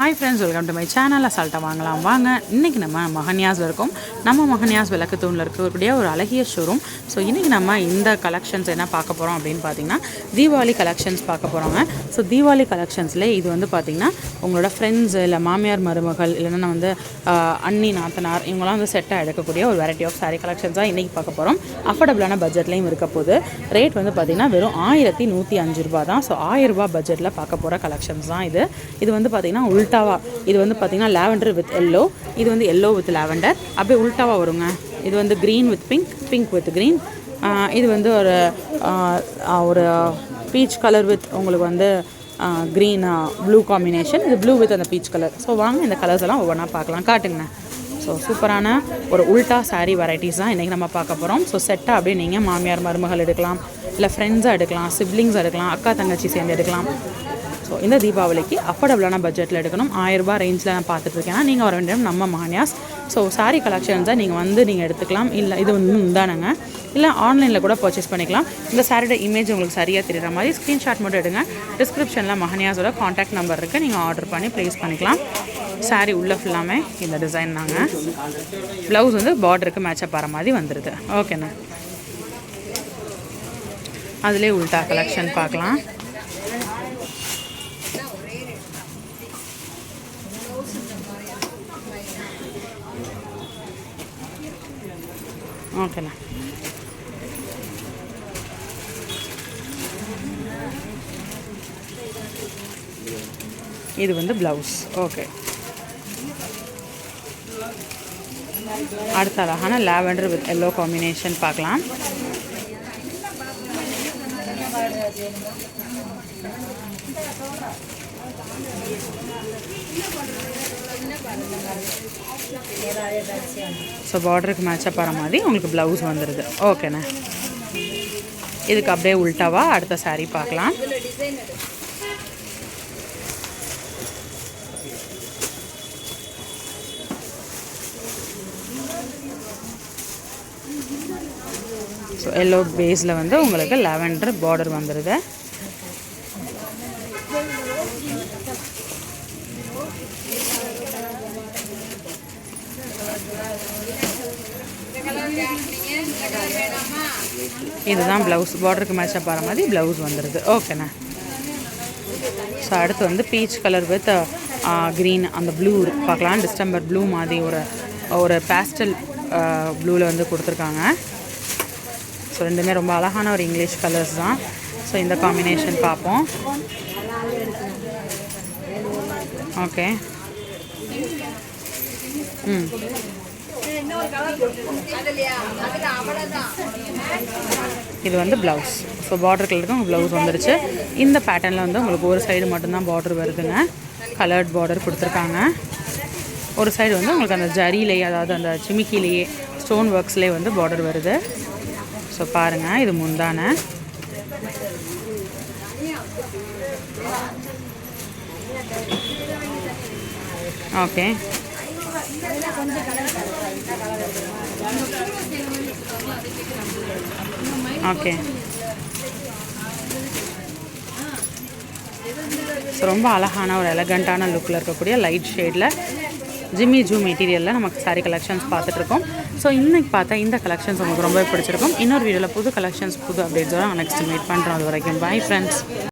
Hi friends welcome to my channel அசால்ட்டை வாங்கலாம். வாங்க. இன்றைக்கி நம்ம மகன்யாஸில் இருக்கோம். நம்ம மகன்யாஸ் விளக்கு தூணில் இருக்கக்கூடிய ஒரு அழகிய ஷோரூம் ஸோ இன்றைக்கி நம்ம இந்த கலெக்ஷன்ஸ் என்ன பார்க்க போகிறோம் அப்படின்னு பார்த்தீங்கன்னா தீபாவளி கலெக்ஷன்ஸ் பார்க்க போகிறோங்க ஸோ தீபாவளி கலெக்ஷன்ஸில் இது வந்து பார்த்திங்கன்னா உங்களோட ஃப்ரெண்ட்ஸ் இல்லை மாமியார் மருமகள் இல்லைன்னா வந்து அண்ணி நாத்தனார் இவங்களாம் வந்து செட்டாக எடுக்கக்கூடிய ஒரு வெரைட்டி ஆஃப் சாரீ கலெக்ஷன்ஸாக இன்றைக்கி பார்க்க போகிறோம் அஃபோர்டபுளான பட்ஜெட்லேயும் இருக்க போது ரேட் வந்து பார்த்திங்கன்னா வெறும் ஆயிரத்தி நூற்றி அஞ்சு ரூபா தான். ஸோ ஆயிரம் ரூபா பட்ஜெட்டில் பார்க்க போகிற கலெக்ஷன்ஸ் தான் இது. இது வந்து பார்த்திங்கன்னா உல்டாவா. இது வந்து பார்த்திங்கன்னா லாவெண்டர் வித் எல்லோ இது வந்து எல்லோ வித் லாவெண்டர் அப்படியே உல்டாவா வருங்க. இது வந்து green with pink pink with green இது வந்து ஒரு ஒரு பீச் கலர் வித் உங்களுக்கு வந்து க்ரீன் ப்ளூ காம்பினேஷன் இது ப்ளூ வித் அந்த பீச் கலர் ஸோ வாங்க இந்த கலர்ஸ் எல்லாம் ஒவ்வொன்றா பார்க்கலாம். காட்டுங்கண்ணே ஸோ சூப்பரான ஒரு உல்டா சாரீ வெரைட்டிஸ் தான் இன்றைக்கி நம்ம பார்க்க போகிறோம் ஸோ செட்டாக அப்படியே நீங்கள் மாமியார் மருமகள் எடுக்கலாம். இல்லை ஃப்ரெண்ட்ஸாக எடுக்கலாம் சிப்ளிங்ஸ் எடுக்கலாம் அக்கா தங்கச்சி சேர்ந்து எடுக்கலாம். ஸோ இந்த தீபாவளிக்கு அஃபோர்டபுளான பட்ஜெட்டில் எடுக்கணும். ஆயிரரூபா ரேஞ்சில் நான் பார்த்துட்ருக்கேன் நீங்கள் வர வேண்டிய நம்ம மானியாஸ் ஸோ saree கலெக்ஷன்ஸை நீங்கள் வந்து நீங்கள் எடுத்துக்கலாம். இல்லை இது வந்து முந்தானங்க. இல்லை ஆன்லைனில் கூட பர்ச்சேஸ் பண்ணிக்கலாம். இந்த சாரியோட இமேஜ் உங்களுக்கு சரியாக தெரிகிற மாதிரி ஸ்க்ரீன்ஷாட் மட்டும் எடுங்க. டிஸ்கிரிப்ஷனில் மஹனியாஸோட காண்டாக்ட் நம்பர் இருக்குது நீங்கள் ஆர்டர் பண்ணி ப்ளேஸ் பண்ணிக்கலாம். Saree உள்ளே ஃபுல்லாமே இந்த டிசைன் தாங்க. ப்ளவுஸ் வந்து பார்டருக்கு மேட்சப் ஆகிற மாதிரி வந்துடுது ஓகேண்ணா அதிலே உள்டா கலெக்ஷன் பார்க்கலாம். ஓகேண்ணா இது வந்து ப்ளவுஸ் ஓகே. அடுத்த அழகான லாவெண்டர் வித் எல்லோ காம்பினேஷன் பார்க்கலாம். ஸோ பார்டருக்கு மேட்சப் ஆகிற மாதிரி உங்களுக்கு ப்ளவுஸ் வந்துடுது ஓகேண்ணே இதுக்கு அப்படியே உல்ட்டாவா அடுத்த சாரீ பார்க்கலாம். ஸோ எல்லோ பேஸில் வந்து உங்களுக்கு லெவெண்டர் பார்டர் வந்துடுது இதுதான் ப்ளவுஸ் பார்டருக்கு மேட்சப் ஆகிற மாதிரி ப்ளவுஸ் வந்துடுது ஓகேண்ணா ஸோ அடுத்து வந்து பீச் கலர் வித் க்ரீன் அந்த ப்ளூ பார்க்கலாம். டிஸ்டம்பர் ப்ளூ மாதிரி ஒரு ஒரு பேஸ்டல் uh, ப்ளூவில் வந்து கொடுத்துருக்காங்க. ஸோ ரெண்டுமே ரொம்ப அழகான ஒரு இங்கிலீஷ் கலர்ஸ் தான். ஸோ இந்த காம்பினேஷன் பார்ப்போம். ஓகே ம் hmm. இது வந்து ப்ளவுஸ் ஸோ பார்டர் கலருக்கு ப்ளவுஸ் வந்துருச்சு. இந்த பேட்டர்னில் வந்து உங்களுக்கு ஒரு சைடு மட்டும்தான் பார்டர் வருதுங்க. கலர்ட் பார்டர் கொடுத்துருக்காங்க. ஒரு சைடு வந்து உங்களுக்கு அந்த ஜரியிலேயே அதாவது அந்த சிமிக்கிலேயே ஸ்டோன் ஒர்க்ஸ்லேயே வந்து பார்டர் வருது. ஸோ பாருங்கள் இது முந்தான. Okay okay. ஸோ ரொம்ப அழகான ஒரு எலகண்ட்டான லுக்கில் இருக்கக்கூடிய லைட் ஷேடில் ஜிம்மி ஜூ மெட்டீரியலில் நமக்கு சாரி கலெக்ஷன்ஸ் பார்த்துட்ருக்கோம். ஸோ இன்னைக்கு பார்த்தா இந்த கலெக்ஷன்ஸ் உங்களுக்கு ரொம்ப பிடிச்சிருக்கும். இன்னொரு வீடியோவில் புது கலெக்ஷன்ஸ் புது அப்டேட்ஸோட நெக்ஸ்ட் மீட் பண்ணுறோம் அது வரைக்கும் பை ஃப்ரெண்ட்ஸ்